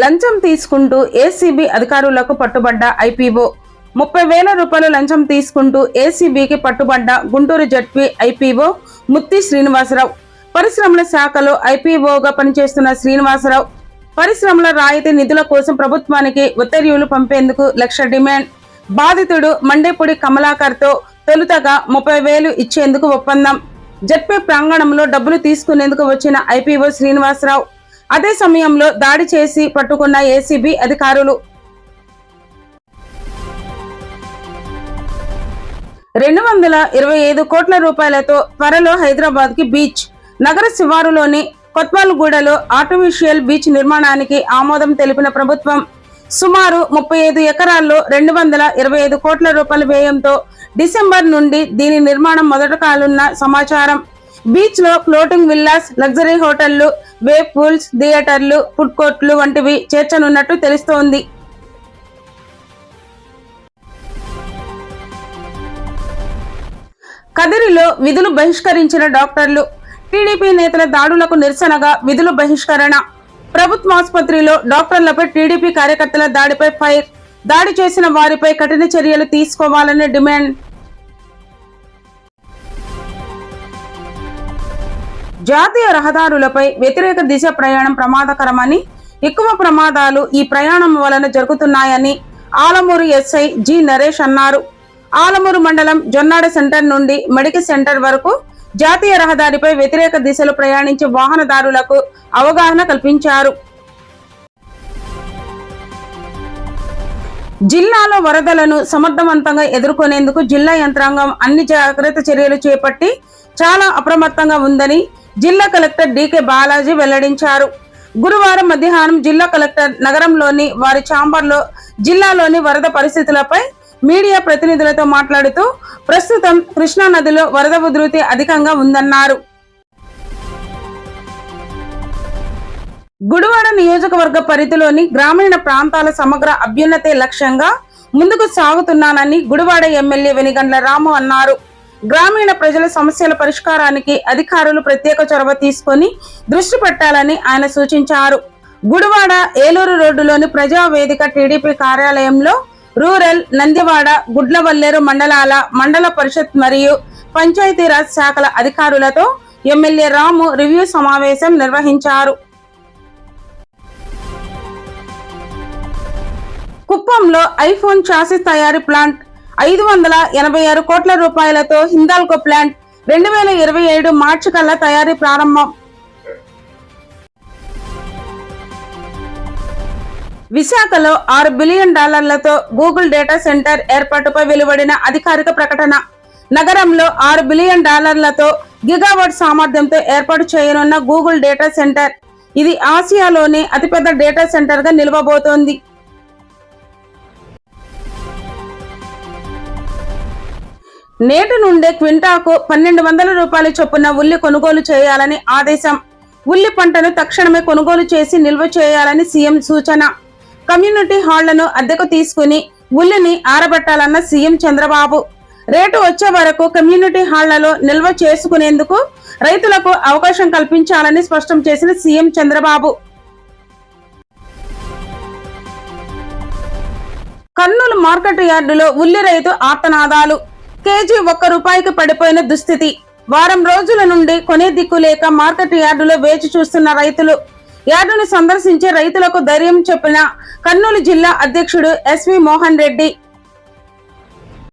లంచం తీసుకుంటూ ఏసీబీ అధికారులకు పట్టుబడ్డ ఐపీఓ ముప్పై వేల రూపాయలు లంచం తీసుకుంటూ ఏసీబీకి పట్టుబడ్డ గుంటూరు జడ్పీ ఐపీఓ ముత్తి శ్రీనివాసరావు. పరిశ్రమల శాఖలో ఐపీఓగా పనిచేస్తున్న శ్రీనివాసరావు. పరిశ్రమల రాయితీ నిధుల కోసం ప్రభుత్వానికి ఉత్తర్వులు పంపేందుకు లక్ష డిమాండ్. బాధితుడు మండేపూడి కమలాకర్తో తొలుతగా ముప్పై వేలు ఇచ్చేందుకు ఒప్పందం. జడ్పీ ప్రాంగణంలో డబ్బులు తీసుకునేందుకు వచ్చిన ఐపీఓ శ్రీనివాసరావు. అదే సమయంలో దాడి చేసి పట్టుకున్న ఏసీబీ అధికారులు. రెండు వందల ఇరవై ఐదు కోట్ల రూపాయలతో త్వరలో హైదరాబాద్కి బీచ్. నగర శివారులోని కొత్వాల్గూడలో ఆర్టిఫిషియల్ బీచ్ నిర్మాణానికి ఆమోదం తెలిపిన ప్రభుత్వం సుమారు ముప్పై ఐదు ఎకరాల్లో రెండు వందల ఇరవై ఐదు కోట్ల రూపాయల వ్యయంతో డిసెంబర్ నుండి దీని నిర్మాణం మొదట కానున్న సమాచారం. బీచ్లో ఫ్లోటింగ్ విల్లాస్ లగ్జరీ హోటళ్ళు వేవ్ పూల్స్ థియేటర్లు ఫుడ్ కోర్టులు వంటివి చేర్చనున్నట్టు తెలుస్తోంది. కదిరిలో విధులు బహిష్కరించిన డాక్టర్లు. టీడీపీ నేతల దాడులకు నిరసనగా విధులు బహిష్కరణ. ప్రభుత్వ ఆసుపత్రిలో డాక్టర్లపై టీడీపీ కార్యకర్తల దాడిపై ఫైర్. దాడి చేసిన వారిపై కఠిన చర్యలు తీసుకోవాలని డిమాండ్. జాతీయ రహదారులపై వ్యతిరేక దిశ ప్రయాణం ప్రమాదకరమని ఎక్కువ ప్రమాదాలు ఈ ప్రయాణం వలన జరుగుతున్నాయని ఆలమూరు ఎస్ఐ జి నరేష్ అన్నారు. ఆలమూరు మండలం జొన్నాడ సెంటర్ నుండి మెడికల్ సెంటర్ వరకు జాతీయ రహదారిపై వ్యతిరేక దిశలో ప్రయాణించే వాహనదారులకు అవగాహన కల్పించారు. జిల్లాలో వరదలను సమర్థవంతంగా ఎదుర్కొనేందుకు జిల్లా యంత్రాంగం అన్ని జాగ్రత్త చర్యలు చేపట్టి చాలా అప్రమత్తంగా ఉందని జిల్లా కలెక్టర్ డికే బాలాజీ వెల్లడించారు. గురువారం మధ్యాహ్నం జిల్లా కలెక్టర్ నగరంలోని వారి ఛాంబర్లో జిల్లాలోని వరద పరిస్థితులపై మీడియా ప్రతినిధులతో మాట్లాడుతూ ప్రస్తుతం కృష్ణా నదిలో వరద ఉధృతి అధికంగా ఉందన్నారు. గుడివాడ నియోజకవర్గ పరిధిలోని గ్రామీణ ప్రాంతాల సమగ్ర అభ్యున్నతే లక్ష్యంగా ముందుకు సాగుతున్నానని గుడివాడ ఎమ్మెల్యే వెనిగండ్ల రాము అన్నారు. గ్రామీణ ప్రజల సమస్యల పరిష్కారానికి అధికారులు ప్రత్యేక చొరవ తీసుకొని దృష్టి పెట్టాలని ఆయన సూచించారు. గుడివాడ ఏలూరు రోడ్డులోని ప్రజావేదిక టీడీపీ కార్యాలయంలో రూరల్ నందివాడ గుడ్లవల్లేరు మండలాల మండల పరిషత్ మరియు పంచాయతీరాజ్ శాఖల అధికారులతో ఎమ్మెల్యే రాము రివ్యూ సమావేశం నిర్వహించారు. కుప్పంలో ఐఫోన్ చాసిస్ తయారీ ప్లాంట్ ఐదు వందల ఎనభై ఆరు కోట్ల రూపాయలతో హిందాల్కో ప్లాంట్ రెండు వేల ఇరవై ఏడు మార్చి కల్లా తయారీ ప్రారంభం. విశాఖలో ఆరు బిలియన్ డాలర్లతో గూగుల్ డేటా సెంటర్ ఏర్పాటుపై వెలువడిన అధికారిక ప్రకటన. నగరంలో ఆరు బిలియన్ డాలర్లతో గిగావాట్ సామర్థ్యంతో ఏర్పాటు చేయనున్న గూగుల్ డేటా సెంటర్. ఇది ఆసియాలోనే అతిపెద్ద డేటా సెంటర్గా నిలవబోతోంది. నేటి నుండే క్వింటాకు పన్నెండు వందల రూపాయల చొప్పున ఉల్లి కొనుగోలు చేయాలని ఆదేశం. ఉల్లి పంటను తక్షణమే కొనుగోలు చేసి నిల్వ చేయాలని సీఎం సూచన. కమ్యూనిటీ హాళ్ళను అద్దెకు తీసుకుని ఉల్లిని ఆరబెట్టాలన్న సీఎం చంద్రబాబు. రేటు వచ్చే వరకు కమ్యూనిటీ హాళ్ళలో నిల్వ చేసుకునేందుకు రైతులకు అవకాశం కల్పించాలని స్పష్టం చేసిన సీఎం చంద్రబాబు. కర్నూలు మార్కెట్ యార్డులో ఉల్లి రైతు ఆర్తనాదాలు. కేజీ ఒక్క రూపాయికి పడిపోయిన దుస్థితి. వారం రోజుల నుండి కొనే దిక్కు లేక మార్కెట్ యార్డులో వేచి చూస్తున్న రైతులు. యార్డును సందర్శించి రైతులకు ధైర్యం చెప్పిన కర్నూలు జిల్లా అధ్యక్షుడు ఎస్వి మోహన్ రెడ్డి.